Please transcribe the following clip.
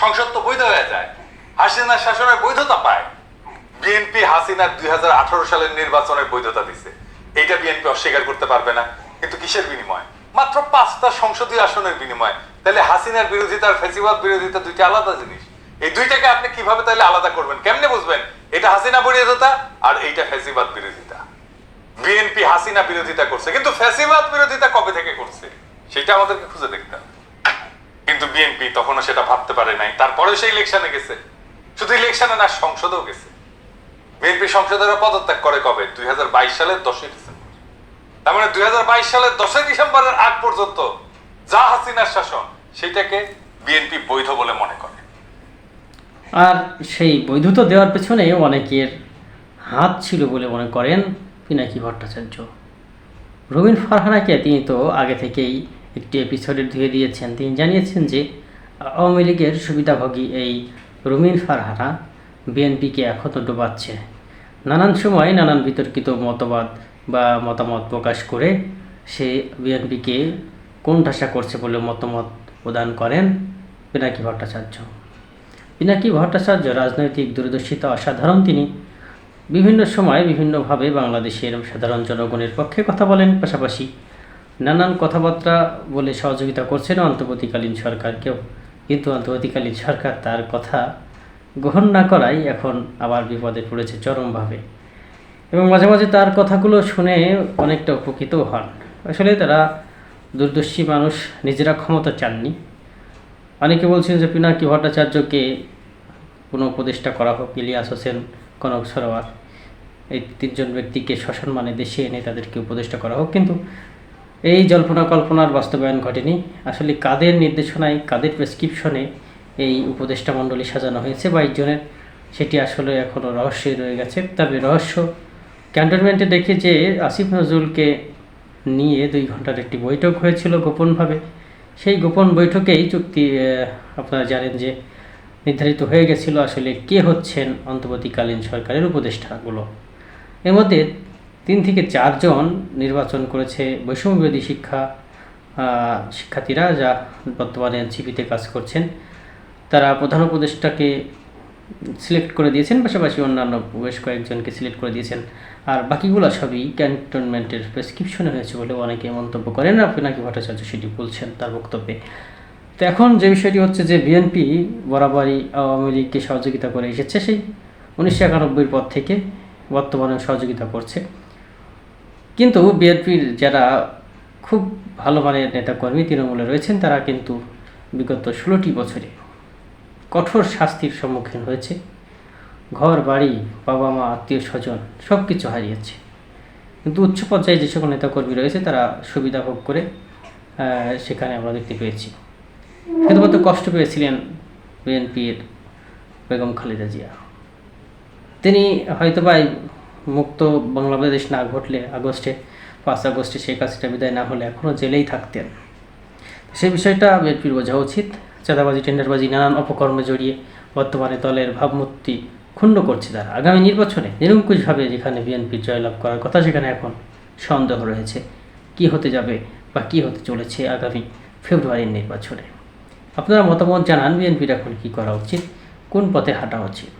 সংসদ তো বৈধ হয়ে যায়। হাসিনার শাসনের বৈধতা পায়। বিএনপি হাসিনার দুই সালের নির্বাচনের বৈধতা দিছে। এইটা বিএনপি অস্বীকার করতে পারবে না। কিন্তু কিসের বিনিময়? মাত্র পাঁচটা সংসদীয় আসনের বিনিময়। তাহলে হাসিনার বিরোধিতা আর ফেসিবাদ বিরোধিতা দুইটা আলাদা জিনিস। এই দুইটাকে আপনি কীভাবে তাহলে আলাদা করবেন? কেমনে বুঝবেন? এটা হাসিনা বিরোধিতা আর এইটা ফেসিবাদ বিরোধিতা। বিএনপি হাসিনা বিরোধিতা করছে। কিন্তু ফেসিবাদ বিরোধিতা কবে থেকে করছে? সেটা আমাদেরকে খুঁজে দেখতে হবে। কিন্তু বিএনপি তখনও সেটা ভাবতে পারে নাই। তারপরে সে ইলেকশনে গেছে। শুধু ইলেকশনে না, সংসদেও গেছে। বিএনপি সংসদের পদত্যাগ করে কবে? দুই সালের দশই ডিসেম্বর। তার মানে দুই সালের দশই ডিসেম্বরের আগ পর্যন্ত যা হাসিনার শাসন, সেটাকে বিএনপি বৈধ বলে মনে করে। আর সেই বৈধতা দেওয়ার পেছনে অনেকের হাত ছিল বলে মনে করেন পিনাকি ভট্টাচার্য। রবীন ফারহানাকে তিনি তো আগে থেকেই একটি এপিসোডে ধুয়ে দিয়েছেন। তিনি জানিয়েছেন যে, আওয়ামী লীগের সুবিধাভোগী এই রুমিন ফারহারা বিএনপিকে এখনও ডোবাচ্ছে। নানান সময় নানান বিতর্কিত মতবাদ বা মতামত প্রকাশ করে সে বিএনপিকে কোণঠাসা করছে বলে মতামত প্রদান করেন পিনাকি ভট্টাচার্য। পিনাকি ভট্টাচার্য রাজনৈতিক দূরদর্শিতা অসাধারণ। তিনি বিভিন্ন সময় বিভিন্নভাবে বাংলাদেশের সাধারণ জনগণের পক্ষে কথা বলেন। পাশাপাশি নানান কথাবার্তা বলে সহযোগিতা করছেন অন্তর্বর্তীকালীন সরকারকেও কিন্তু অন্তর্বর্তীকালীন সরকার তার কথা গ্রহণ না করাই এখন আবার বিপদে পড়েছে চরমভাবে। এবং মাঝে মাঝে তার কথাগুলো শুনে অনেকটা উপকৃত হন। আসলে তারা দূরদর্শী মানুষ, নিজেরা ক্ষমতা চাননি। অনেকে বলছেন যে পিনাকি ভট্টাচার্যকে কোনো উপদেষ্টা করা হোক, ইলিয়াস হোসেন, কনক সরোয়ার, এই তিনজন ব্যক্তিকে সসম্মানে দেশে এনে তাদেরকে উপদেষ্টা করা হোক। কিন্তু এই জল্পনা কল্পনার বাস্তবায়ন ঘটেনি। আসলে কাদের নির্দেশনায়, কাদের প্রেসক্রিপশনে এই উপদেষ্টা মণ্ডলী সাজানো হয়েছে বাইশ জনের, সেটি আসলে এখনও রহস্যই রয়ে গেছে। তবে রহস্য ক্যান্টনমেন্টে দেখে যে আসিফ নজরুলকে নিয়ে দুই ঘণ্টার একটি বৈঠক হয়েছিল গোপনভাবে। সেই গোপন বৈঠকেই চুক্তি আপনারা জানেন যে নির্ধারিত হয়ে গেছিল আসলে কে হচ্ছেন অন্তর্বর্তীকালীন সরকারের উপদেষ্টাগুলো। এর মধ্যে তিন থেকে চারজন নির্বাচন করেছে বৈষম্যবিরোধী শিক্ষা শিক্ষার্থীরা যা বর্তমানে এনসিপিতে কাজ করছেন। তারা প্রধান উপদেষ্টাকে সিলেক্ট করে দিয়েছেন, পাশাপাশি অন্যান্য বেশ কয়েকজনকে সিলেক্ট করে দিয়েছেন। আর বাকিগুলো সবই ক্যান্টনমেন্টের প্রেসক্রিপশনে হয়েছে বলে অনেকে মন্তব্য করেন। আর পিনাকি ভট্টাচার্য সেটি বলছেন তার বক্তব্যে। তো এখন যে বিষয়টি হচ্ছে যে বিএনপি বরাবরই আওয়ামী লীগকে সহযোগিতা করে এসেছে, সেই উনিশশো একানব্বইয়ের পর থেকে বর্তমানে সহযোগিতা করছে। কিন্তু বিএনপির যারা খুব ভালো মানের নেতাকর্মী তৃণমূলে রয়েছেন, তারা কিন্তু বিগত ষোলোটি বছরে কঠোর শাস্তির সম্মুখীন হয়েছে। ঘর, বাড়ি বাবা মা আত্মীয় স্বজন সব কিছু হারিয়েছে। কিন্তু উচ্চ পর্যায়ে যে সকল নেতাকর্মী রয়েছে, তারা সুবিধা ভোগ করে সেখানে আমরা দেখতে পেয়েছি। শুধুমাত্র কষ্ট পেয়েছিলেন বিএনপির বেগম খালেদা জিয়া। তিনি হয়তো বা মুক্ত বাংলাদেশ না ঘটলে আগস্টে, পাঁচ আগস্টে শেখ হাসিনা বিদায় না হলে এখনও জেলেই থাকতেন। সেই বিষয়টা বিএনপির বোঝা উচিত। চাঁদাবাজি, টেন্ডারবাজি, নানান অপকর্মে জড়িয়ে বর্তমানে দলের ভাবমূর্তি ক্ষুণ্ণ করছে তারা। আগামী নির্বাচনে নিরঙ্কুশভাবে যেখানে বিএনপির জয়লাভ করার কথা, সেখানে এখন সন্দেহ রয়েছে কি হতে যাবে বা কি হতে চলেছে আগামী ফেব্রুয়ারির নির্বাচনে। আপনারা মতামত জানান। বিএনপির এখন কী করা উচিত? কোন পথে হাঁটা উচিত?